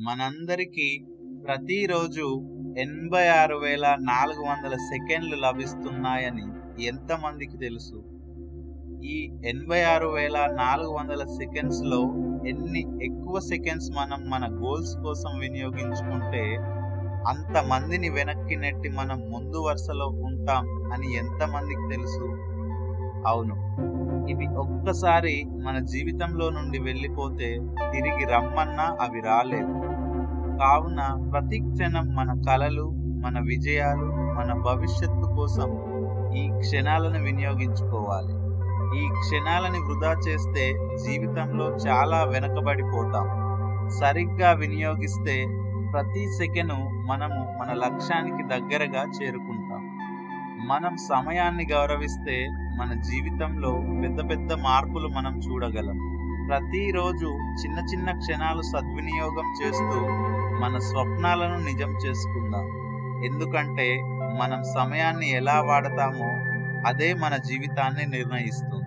మనందరికీ ప్రతిరోజు ఎనభై ఆరు వేల నాలుగు వందల సెకండ్లు లభిస్తున్నాయని ఎంతమందికి తెలుసు? ఈ ఎనభై ఆరు వేల నాలుగు వందల సెకండ్స్లో ఎన్ని ఎక్కువ సెకండ్స్ మనం మన గోల్స్ కోసం వినియోగించుకుంటే అంతమందిని వెనక్కి నెట్టి మనం ముందు వరుసలో ఉంటాం అని ఎంతమందికి తెలుసు? అవును. ఇవి ఒక్కసారి మన జీవితంలో నుండి వెళ్ళిపోతే తిరిగి రమ్మన్నా అవి రాలేదు. కావున ప్రతి క్షణం మన కలలు మన విజయాలు మన భవిష్యత్తు కోసం ఈ క్షణాలను వినియోగించుకోవాలి. ఈ క్షణాలని వృధా చేస్తే జీవితంలో చాలా వెనకబడిపోతాం. సరిగ్గా వినియోగిస్తే ప్రతి సెకను మనము మన లక్ష్యానికి దగ్గరగా చేరుకుంటాం. మనం సమయాన్ని గౌరవిస్తే మన జీవితంలో పెద్ద పెద్ద మార్పులు మనం చూడగలం. ప్రతిరోజు చిన్న చిన్న క్షణాలు సద్వినియోగం చేస్తూ మన స్వప్నాలను నిజం చేసుకుందాం. ఎందుకంటే మనం సమయాన్ని ఎలా వాడతామో అదే మన జీవితాన్ని నిర్ణయిస్తుంది.